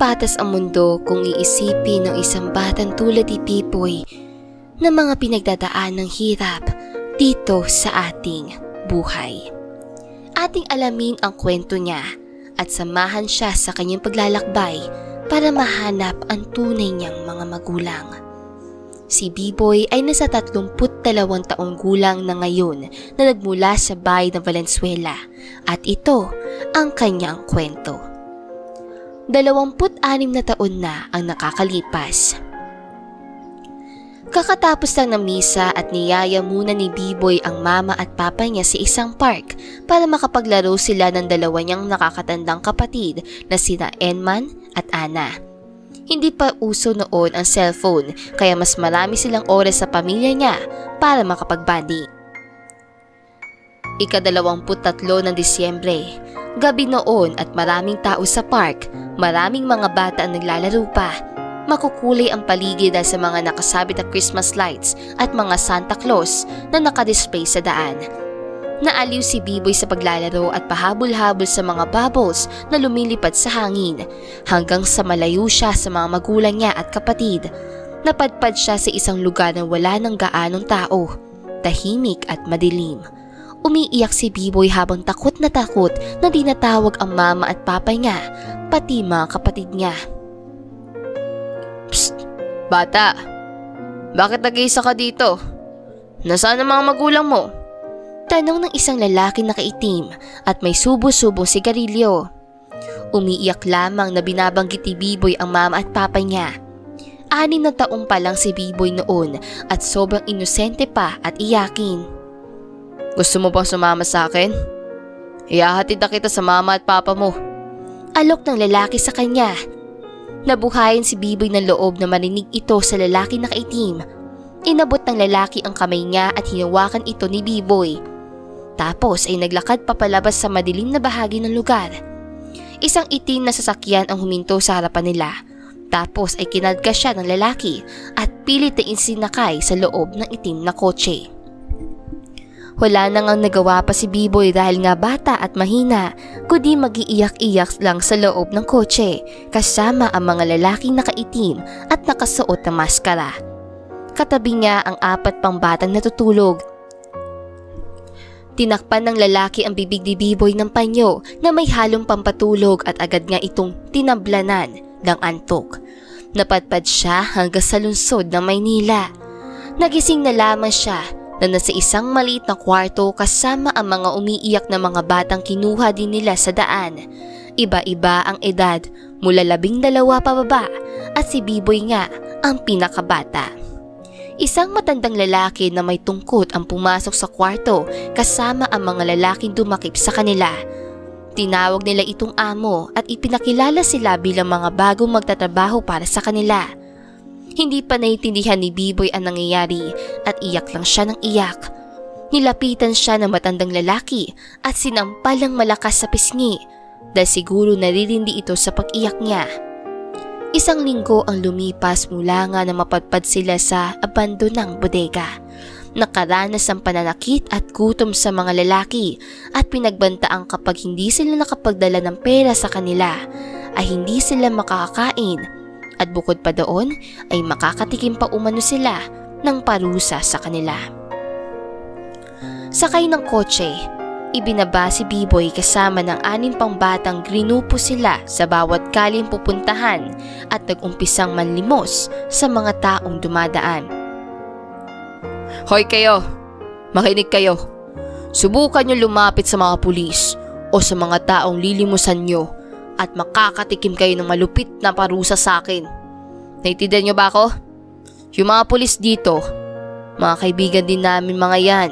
patas ang mundo kung iisipin ng isang batang tulad ni Pipoy na mga pinagdadaan ng hirap dito sa ating buhay. Ating alamin ang kwento niya at samahan siya sa kanyang paglalakbay para mahanap ang tunay niyang mga magulang. Si Biboy ay nasa 32 taong gulang na ngayon na nagmula sa bahay ng Valenzuela at ito ang kanyang kwento. 26 na taon na ang nakakalipas. Kakatapos lang ng misa at niyaya muna ni Biboy ang mama at papa niya sa isang park para makapaglaro sila ng dalawa niyang nakakatandang kapatid na sina Enman at Ana. Hindi pa uso noon ang cellphone kaya mas marami silang oras sa pamilya niya para makapagbandi. Ikadalawamput-tatlo ng Disyembre, gabi noon at maraming tao sa park, maraming mga bata ang naglalaro pa. Makukulay ang paligid sa mga nakasabit na Christmas lights at mga Santa Claus na nakadisplay sa daan. Naaliw si Biboy sa paglalaro at pahabol-habol sa mga bubbles na lumilipad sa hangin hanggang sa malayo siya sa mga magulang niya at kapatid. Napadpad siya sa isang lugar na wala ng gaanong tao, tahimik at madilim. Umiiyak si Biboy habang takot na takot na dinatawag ang mama at papa niya, pati mga kapatid niya. Psst! Bata! Bakit nag-iisa ka dito? Nasaan ang mga magulang mo? Tanong ng isang lalaki na kaitim at may subo-subong sigarilyo. Umiiyak lamang na binabanggit ni Biboy ang mama at papa niya. Anim na taong pa lang si Biboy noon at sobrang inosente pa at iyakin. Gusto mo bang sumama sa akin? Iyahatid na kita sa mama at papa mo. Alok ng lalaki sa kanya. Nabuhayan si Biboy ng loob na marinig ito sa lalaki na kaitim. Inabot ng lalaki ang kamay niya at hinawakan ito ni Biboy. Tapos ay naglakad papalabas sa madilim na bahagi ng lugar. Isang itim na sasakyan ang huminto sa harapan nila. Tapos ay kinadka siya ng lalaki at pilit na insinakay sa loob ng itim na kotse. Wala nang ang nagawa pa si Biboy dahil nga bata at mahina, kundi magiiyak-iyak lang sa loob ng kotse kasama ang mga lalaking nakaitim at nakasuot na maskara. Katabi niya ang apat pang batang natutulog. Tinakpan ng lalaki ang bibig ni Biboy ng panyo na may halong pampatulog at agad nga itong tinablanan ng antok. Napadpad siya hanggang sa lungsod ng Maynila. Nagising na lamang siya na nasa isang maliit na kwarto kasama ang mga umiiyak na mga batang kinuha din nila sa daan. Iba-iba ang edad mula labing dalawa pababa at si Biboy nga ang pinakabata. Isang matandang lalaki na may tungkot ang pumasok sa kwarto kasama ang mga lalaking dumakip sa kanila. Tinawag nila itong amo at ipinakilala sila bilang mga bagong magtatrabaho para sa kanila. Hindi pa naiintindihan ni Biboy ang nangyayari at iyak lang siya ng iyak. Nilapitan siya ng matandang lalaki at sinampalang malakas sa pisngi dahil siguro naririndi ito sa pag-iyak niya. Isang linggo ang lumipas mula nga na mapadpad sila sa abandonang bodega. Nakaranas ang pananakit at gutom sa mga lalaki at pinagbantaang kapag hindi sila nakapagdala ng pera sa kanila ay hindi sila makakakain at bukod pa doon ay makakatikim pa umano sila ng parusa sa kanila. Sakay ng kotse, ibinaba si Biboy kasama ng anim pang batang grinupo sila sa bawat kaling pupuntahan at nagumpisang manlimos sa mga taong dumadaan. Hoy kayo! Makinig kayo! Subukan nyo lumapit sa mga pulis o sa mga taong lilimusan nyo at makakatikim kayo ng malupit na parusa sa akin. Naintindihan nyo ba ako? Yung mga pulis dito, mga kaibigan din namin mga yan.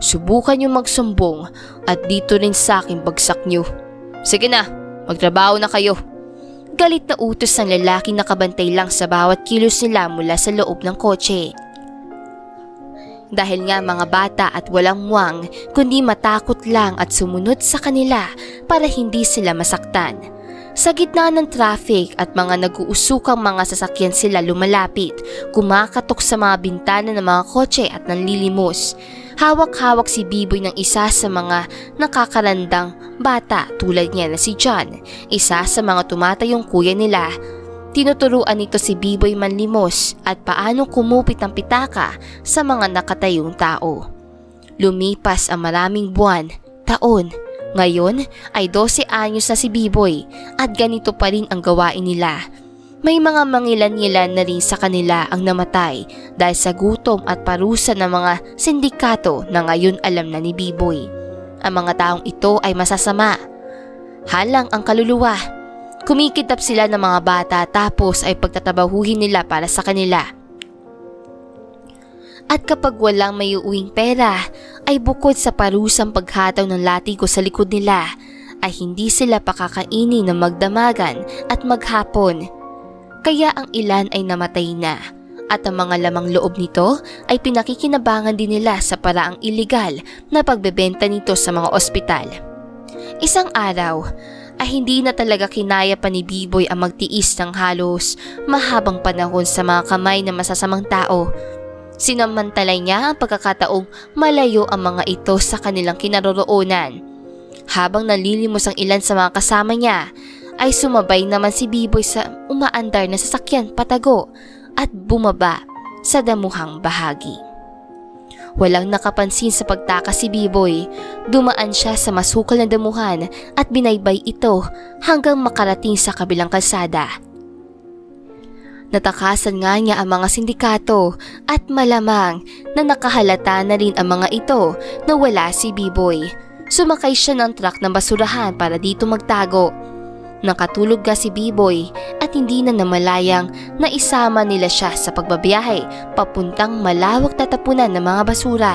Subukan nyo magsumbong at dito rin sa akin bagsak nyo. Sige na, magtrabaho na kayo. Galit na utos ng lalaking nakabantay lang sa bawat kilos nila mula sa loob ng kotse. Dahil nga mga bata at walang muwang, kundi matakot lang at sumunod sa kanila para hindi sila masaktan. Sa gitna ng traffic at mga nag-uusukang mga sasakyan sila lumalapit, kumakatok sa mga bintana ng mga kotse at nanlilimos. Hawak-hawak si Biboy ng isa sa mga nakakarandang bata tulad niya na si John, isa sa mga tumatayong kuya nila. Tinuturuan nito si Biboy manlimos at paano kumupit ng pitaka sa mga nakatayong tao. Lumipas ang maraming buwan, taon. Ngayon ay 12 anyos na si Biboy at ganito pa rin ang gawain nila. May mga mangilan-ngilan na rin sa kanila ang namatay dahil sa gutom at parusa ng mga sindikato na ngayon alam na ni Biboy. Ang mga taong ito ay masasama. Halang ang kaluluwa. Kumikitap sila ng mga bata tapos ay pagtatabahuhin nila para sa kanila. At kapag walang may uwing pera, ay bukod sa parusang paghataw ng latigo sa likod nila, ay hindi sila pakakainin ng magdamagan at maghapon. Kaya ang ilan ay namatay na at ang mga lamang loob nito ay pinakikinabangan din nila sa paraang iligal na pagbebenta nito sa mga ospital. Isang araw ay hindi na talaga kinaya pa ni Biboy ang magtiis ng halos mahabang panahon sa mga kamay ng masasamang tao Sinamantalay niya ang pagkakataong malayo ang mga ito sa kanilang kinaroroonan. Habang nalilimos ang ilan sa mga kasama niya, ay sumabay naman si Biboy sa umaandar na sasakyan patago at bumaba sa damuhang bahagi. Walang nakapansin sa pagtakas si Biboy. Dumaan siya sa masukal na damuhan at binaybay ito hanggang makarating sa kabilang kalsada. Natakasan nga niya ang mga sindikato at malamang na nakahalata na rin ang mga ito na wala si Biboy. Sumakay siya ng truck ng basurahan para dito magtago. Nakatulog nga si Biboy at hindi na namalayang na isama nila siya sa pagbabiyahe papuntang malawak na tapunan ng mga basura.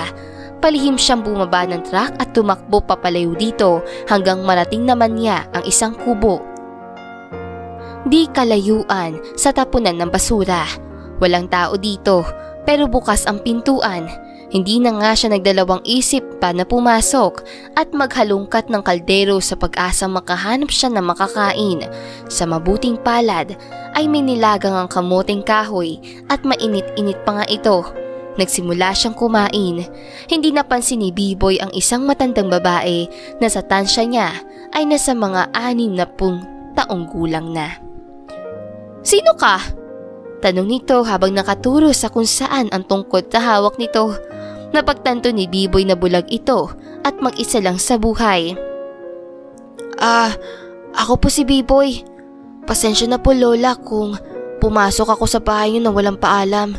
Palihim siyang bumaba ng truck at tumakbo papalayo dito hanggang marating naman niya ang isang kubo Di kalayuan sa tapunan ng basura. Walang tao dito pero bukas ang pintuan. Hindi na nga siya nagdalawang isip pa na pumasok at maghalungkat ng kaldero sa pag-asang makahanap siya ng makakain. Sa mabuting palad ay may nilagang ang kamuting kahoy at mainit-init pa nga ito. Nagsimula siyang kumain. Hindi napansin ni Biboy ang isang matandang babae na sa tansya niya ay nasa mga anim na pung taong gulang na. Sino ka? Tanong nito habang nakaturo sa kung saan ang tungkod na hawak nito. Napagtanto ni Biboy na bulag ito at mag-isa lang sa buhay. Ah, ako po si Biboy. Pasensya na po Lola kung pumasok ako sa bahay niyo na walang paalam.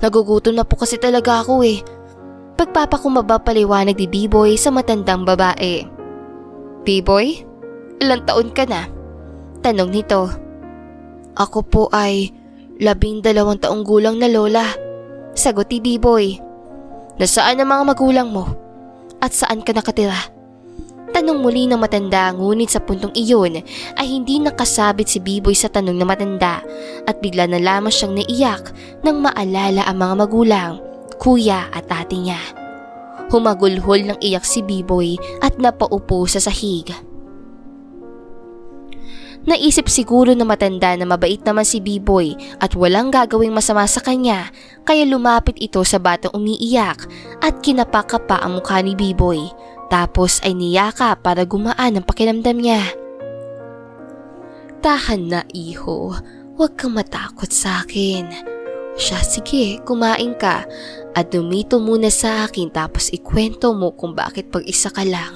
Nagugutom na po kasi talaga ako eh. Pagpapakumaba paliwanag ni Biboy sa matandang babae. Biboy? Ilang taon ka na? Tanong nito. Ako po ay labing dalawang taong gulang na lola. Sagot ni B-boy. Nasaan ang mga magulang mo? At saan ka nakatira? Tanong muli ng matanda ngunit sa puntong iyon ay hindi nakasabit si B-boy sa tanong ng matanda at bigla na lamang siyang naiyak nang maalala ang mga magulang, kuya at ate niya. Humagulhol ng iyak si B-boy at napaupo sa sahig. Naisip siguro na matanda na mabait naman si B-Boy at walang gagawing masama sa kanya kaya lumapit ito sa batang umiiyak at kinapakapa ang mukha ni B-Boy tapos ay niyaka para gumaan ang pakiramdam niya. Tahan na iho, huwag kang matakot sa akin. Siya sige, kumain ka at dumito muna sa akin tapos ikwento mo kung bakit pag-isa ka lang.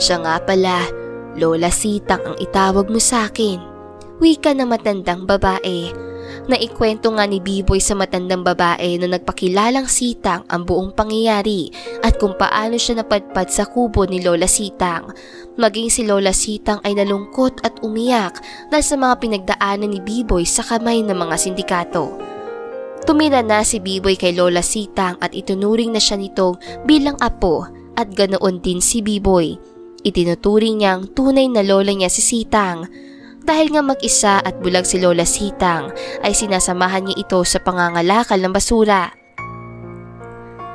Siya nga pala, Lola Sitang ang itawag mo sa akin. Wika na matandang babae. Naikwento nga ni Biboy sa matandang babae na nagpakilalang Sitang ang buong pangyayari at kung paano siya napadpad sa kubo ni Lola Sitang. Maging si Lola Sitang ay nalungkot at umiyak dahil sa mga pinagdaanan ni Biboy sa kamay ng mga sindikato. Tumira na si Biboy kay Lola Sitang at itunuring na siya nito bilang apo at ganoon din si Biboy. Itinuturing niyang tunay na lola niya si Sitang. Dahil nga mag-isa at bulag si Lola Sitang ay sinasamahan niya ito sa pangangalakal ng basura.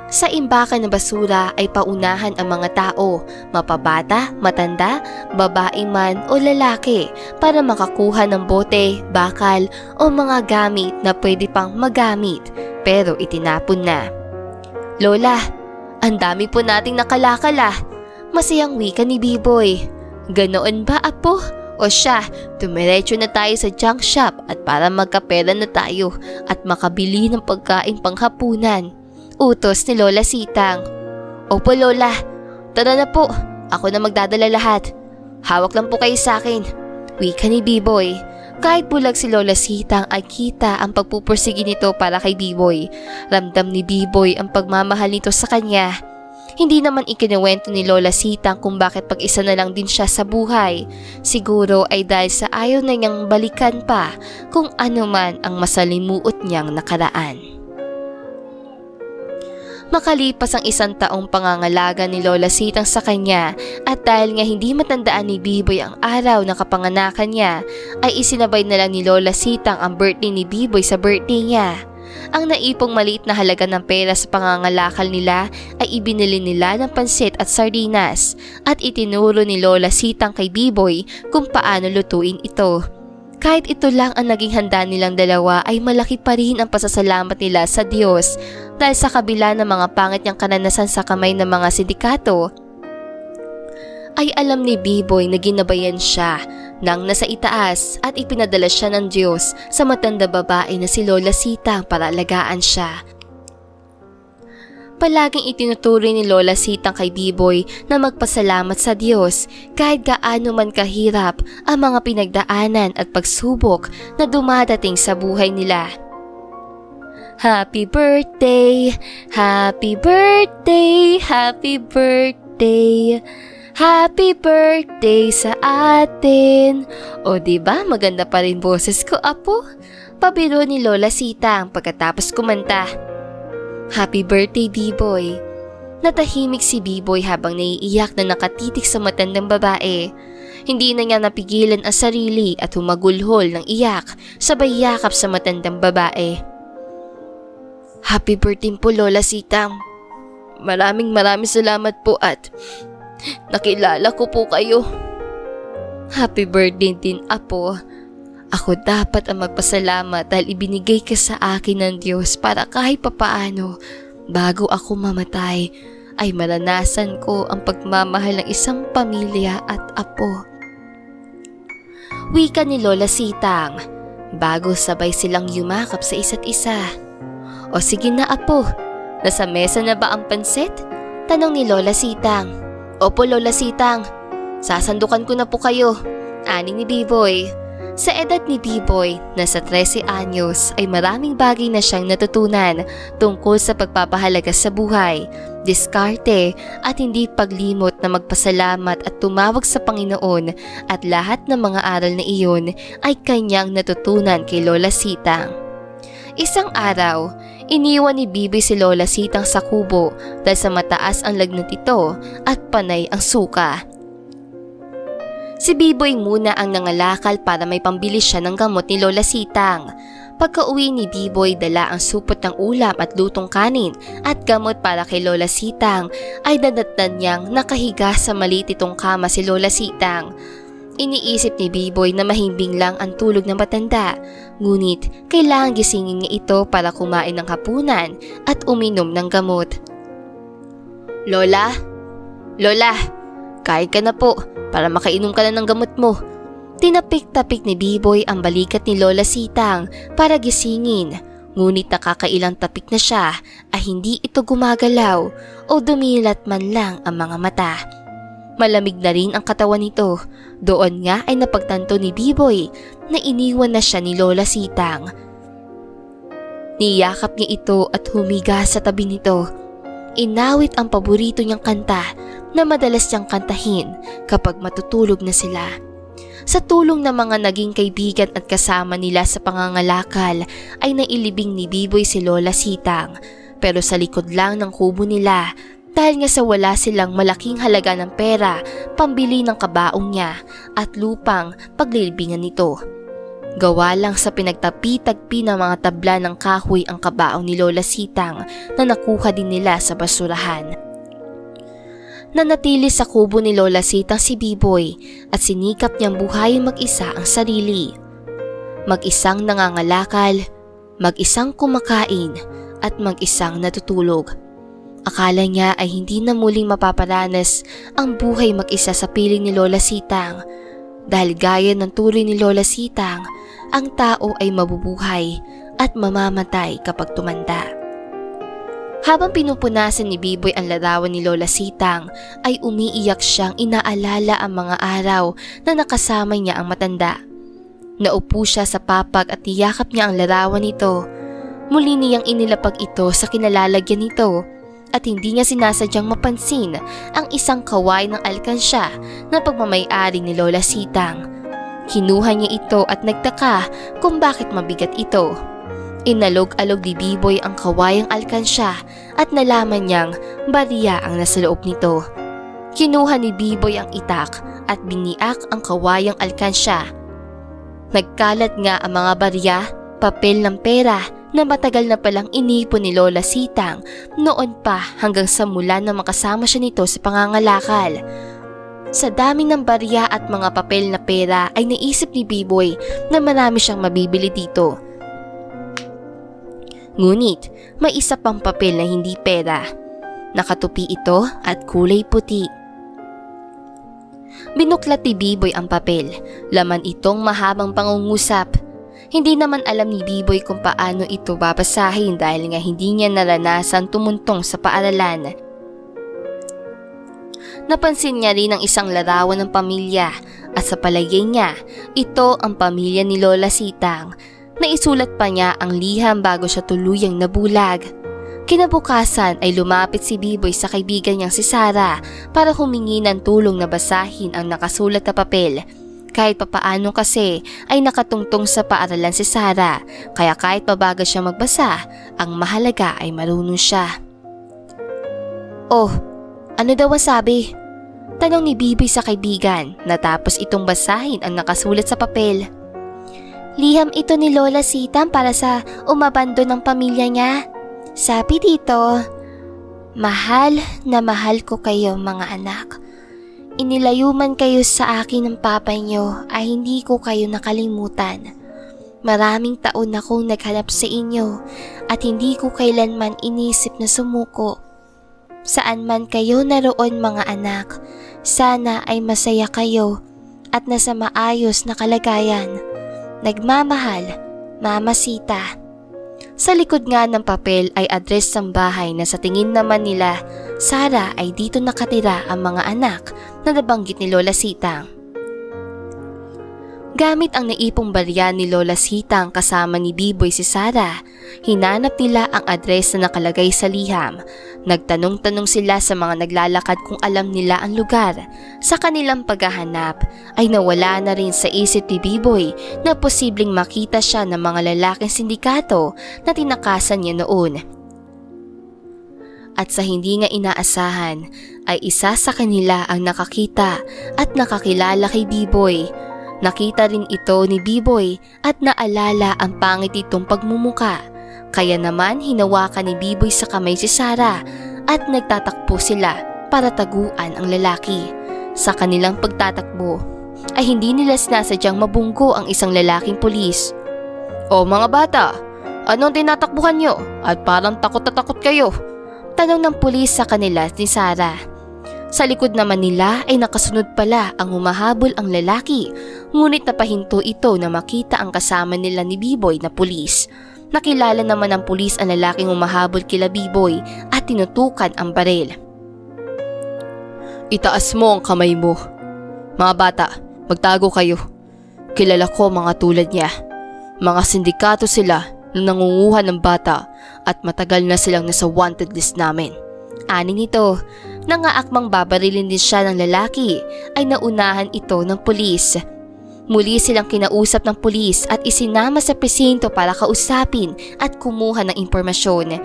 Sa imbakan ng basura ay paunahan ang mga tao, mapabata, matanda, babae man o lalaki para makakuha ng bote, bakal o mga gamit na pwede pang magamit pero itinapon na. Lola, ang dami po nating nakalakal ah. Masayang wika ni B-Boy. Ganoon ba, apo? O siya, tumiretso na tayo sa junk shop at para magkapera na tayo at makabili ng pagkain panghapunan. Utos ni Lola Sitang. Opo Lola, tara na po. Ako na magdadala lahat. Hawak lang po kayo sa akin. Wika ni B-Boy. Kahit bulag si Lola Sitang ay kita ang pagpupursigi nito para kay B-Boy. Ramdam ni B-Boy ang pagmamahal nito sa kanya. Hindi naman ikinuwento ni Lola Sitang kung bakit pag-isa na lang din siya sa buhay. Siguro ay dahil sa ayaw na niyang balikan pa kung ano man ang masalimuot niyang nakaraan. Makalipas ang isang taong pangangalaga ni Lola Sitang sa kanya at dahil nga hindi matandaan ni Biboy ang araw na kapanganakan niya, ay isinabay na lang ni Lola Sitang ang birthday ni Biboy sa birthday niya. Ang naipong maliit na halaga ng pera sa pangangalakal nila ay ibinili nila ng pansit at sardinas at itinuro ni Lola Sitang kay Biboy kung paano lutuin ito. Kahit ito lang ang naging handa nilang dalawa ay malaki pa rin ang pasasalamat nila sa Diyos dahil sa kabila ng mga pangit niyang kananasan sa kamay ng mga sindikato, ay alam ni B-Boy na ginabayan siya nang nasa itaas at ipinadala siya ng Diyos sa matanda babae na si Lola Sita para alagaan siya. Palaging itinuturing ni Lola Sitang kay B-Boy na magpasalamat sa Diyos kahit gaano man kahirap ang mga pinagdaanan at pagsubok na dumadating sa buhay nila. Happy birthday! Happy birthday! Happy birthday! Happy birthday sa atin! O ba maganda pa rin boses ko, apo? Pabiro ni Lola Sitang pagkatapos kumanta. Happy birthday, B-Boy! Natahimik si B-Boy habang naiiyak na nakatitik sa matandang babae. Hindi na niya napigilan ang sarili at humagulhol ng iyak sabay yakap sa matandang babae. Happy birthday po Lola Sitang. Maraming maraming salamat po at nakilala ko po kayo. Happy birthday din Apo. Ako dapat ang magpasalamat dahil ibinigay ka sa akin ng Diyos para kahit papaano bago ako mamatay ay maranasan ko ang pagmamahal ng isang pamilya at apo. Wika ni Lola Sitang bago sabay silang yumakap sa isa't isa. O sige na apo, nasa mesa na ba ang pansit? Tanong ni Lola Sitang. Opo Lola Sitang, sasandukan ko na po kayo. Ani ni B-Boy. Sa edad ni B-Boy, nasa 13 anyos ay maraming bagay na siyang natutunan tungkol sa pagpapahalaga sa buhay, diskarte at hindi paglimot na magpasalamat at tumawag sa Panginoon at lahat ng mga aral na iyon ay kanyang natutunan kay Lola Sitang. Isang araw, iniwan ni Bibi si Lola Sitang sa kubo dahil sa mataas ang lagnat ito at panay ang suka. Si Biboy muna ang nangalakal para may pambili siya ng gamot ni Lola Sitang. Pagka-uwi ni Biboy dala ang supot ng ulam at lutong kanin at gamot para kay Lola Sitang ay dadatnan niyang nakahiga sa maliit itong kama si Lola Sitang. Iniisip ni Biboy na mahimbing lang ang tulog ng matanda, ngunit kailangan gisingin niya ito para kumain ng hapunan at uminom ng gamot. Lola? Lola, kain ka na po para makainom ka na ng gamot mo. Tinapik-tapik ni Biboy ang balikat ni Lola Sitang para gisingin. Ngunit nakakailang tapik na siya ay hindi ito gumagalaw o dumilat man lang ang mga mata. Malamig na rin ang katawan nito. Doon nga ay napagtanto ni Biboy na iniwan na siya ni Lola Sitang. Niyakap niya ito at humiga sa tabi nito. Inawit ang paborito niyang kanta na madalas niyang kantahin kapag matutulog na sila. Sa tulong ng mga naging kaibigan at kasama nila sa pangangalakal ay nailibing ni Biboy si Lola Sitang pero sa likod lang ng kubo nila dahil nga sa wala silang malaking halaga ng pera pambili ng kabaong niya at lupang paglilibingan nito. Gawa lang sa pinagtapi-tagpi ng mga tabla ng kahoy ang kabaong ni Lola Sitang na nakuha din nila sa basurahan. Nanatili sa kubo ni Lola Sitang si Biboy at sinikap niyang buhayin mag-isa ang sarili. Mag-isang nangangalakal, mag-isang kumakain at mag-isang natutulog. Akala niya ay hindi na muling mapaparanas ang buhay mag-isa sa piling ni Lola Sitang dahil gaya ng tuloy ni Lola Sitang, ang tao ay mabubuhay at mamamatay kapag tumanda. Habang pinupunasan ni Biboy ang larawan ni Lola Sitang, ay umiiyak siyang inaalala ang mga araw na nakasama niya ang matanda. Naupo siya sa papag at tiyakap niya ang larawan nito. Muli niyang inilapag ito sa kinalalagyan nito at hindi niya sinasadyang mapansin ang isang kaway ng alkansya na pagmamayari ni Lola Sitang. Kinuha niya ito at nagtaka kung bakit mabigat ito. Inalog-alog ni Biboy ang kawayang alkansya at nalaman niyang bariya ang nasa loob nito. Kinuha ni Biboy ang itak at biniak ang kawayang alkansya. Nagkalat nga ang mga barya, papel ng pera na matagal na palang inipon ni Lola Sitang noon pa hanggang sa mula na makasama siya nito sa pangangalakal. Sa dami ng barya at mga papel na pera ay naisip ni Biboy na marami siyang mabibili dito. Ngunit may isa pang papel na hindi pera. Nakatupi ito at kulay puti. Binuklat ni Biboy ang papel. Laman itong mahabang pangungusap. Hindi naman alam ni Biboy kung paano ito babasahin dahil nga hindi niya naranasan tumuntong sa paaralan. Napansin niya rin ang isang larawan ng pamilya at sa palagay niya, ito ang pamilya ni Lola Sitang. Naisulat pa niya ang liham bago siya tuluyang nabulag. Kinabukasan ay lumapit si Biboy sa kaibigan niyang si Sara para humingi ng tulong na basahin ang nakasulat na papel. Kahit papaano kasi ay nakatungtong sa paaralan si Sara, kaya kahit mabagal siya magbasa, ang mahalaga ay marunong siya. Oh, ano daw ang sabi? Tanong ni Bibi sa kaibigan natapos itong basahin ang nakasulat sa papel. Liham ito ni Lola Sitam para sa umabando ng pamilya niya. Sabi dito, Mahal na mahal ko kayo mga anak. Inilayo man kayo sa akin ng papa niyo ay hindi ko kayo nakalimutan. Maraming taon akong naghanap sa inyo at hindi ko kailanman inisip na sumuko. Saan man kayo naroon mga anak, sana ay masaya kayo at nasa maayos na kalagayan. Nagmamahal, Mama Sita. Sa likod nga ng papel ay address ng bahay na sa tingin naman nila, Sara ay dito nakatira ang mga anak na nabanggit ni Lola Sitang. Gamit ang naipong barya ni Lola Sitang kasama ni Biboy si Sara, hinanap nila ang address na nakalagay sa liham. Nagtanong-tanong sila sa mga naglalakad kung alam nila ang lugar. Sa kanilang paghahanap ay nawala na rin sa isip ni Biboy na posibleng makita siya ng mga lalaking sindikato na tinakasan niya noon. At sa hindi nga inaasahan ay isa sa kanila ang nakakita at nakakilala kay Biboy. Nakita rin ito ni Biboy at naalala ang pangit itong pagmumuka. Kaya naman hinawakan ni Biboy sa kamay si Sara at nagtatakbo sila para taguan ang lalaki. Sa kanilang pagtatakbo ay hindi nila sinasadyang mabunggo ang isang lalaking pulis. O mga bata, anong tinatakbuhan nyo? At parang takot na takot kayo. Tanong ng pulis sa kanila ni Sara. Sa likod naman nila ay nakasunod pala ang humahabol ang lalaki, ngunit napahinto ito na makita ang kasama nila ni Biboy na pulis. Nakilala naman ng pulis ang lalaking humahabol kila Biboy at tinutukan ang baril. Itaas mo ang kamay mo. Mga bata, magtago kayo. Kilala ko mga tulad niya. Mga sindikato sila na nangunguha ng bata at matagal na silang nasa wanted list namin. Ani nito, nangaakmang babarilin din siya ng lalaki ay naunahan ito ng pulis. Muli silang kinausap ng pulis at isinama sa presinto para kausapin at kumuha ng impormasyon.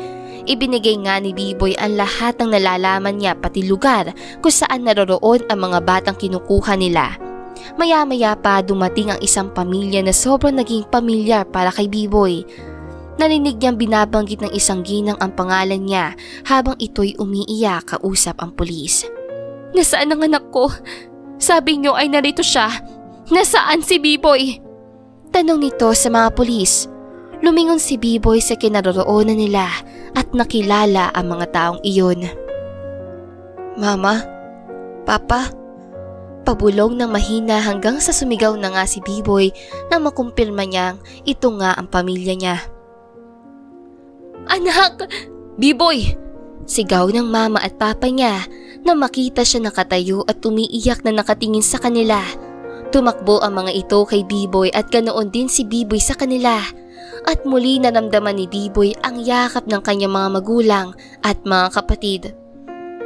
Ibinigay nga ni Biboy ang lahat ng nalalaman niya pati lugar kung saan naroroon ang mga batang kinukuha nila. Maya-maya pa dumating ang isang pamilya na sobrang naging pamilyar para kay Biboy. Narinig niyang binabanggit ng isang ginang ang pangalan niya habang ito'y umiiyak kausap ang pulis. Nasaan ang anak ko? Sabi niyo ay narito siya. Nasaan si Biboy? Tanong nito sa mga pulis. Lumingon si Biboy sa kinaroroonan nila at nakilala ang mga taong iyon. Mama? Papa? Pabulong ng mahina hanggang sa sumigaw na nga si B-Boy na makumpirma niyang ito nga ang pamilya niya. Anak! B-boy! Sigaw ng mama at papa niya na makita siya nakatayo at umiiyak na nakatingin sa kanila. Tumakbo ang mga ito kay B-Boy at ganoon din si B-Boy sa kanila. At muli naramdaman ni B-Boy ang yakap ng kanyang mga magulang at mga kapatid.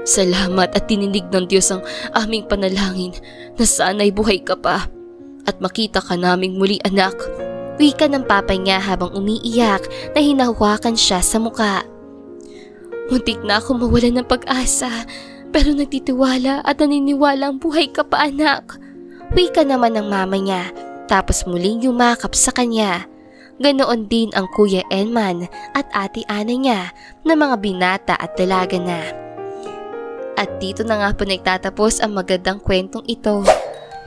Salamat at tininig ng Diyos ang aming panalangin na sana'y buhay ka pa. At makita ka naming muli anak. Wika ng papa niya habang umiiyak na hinahawakan siya sa muka. Muntik na ako mawalan ng pag-asa, pero nagtitiwala at naniniwala ang buhay ka pa anak. Wika naman ng mama niya, tapos muling yumakap sa kanya. Ganoon din ang kuya Enman at ate Ana niya na mga binata at dalaga na. At dito na nga po nagtatapos ang magandang kwentong ito.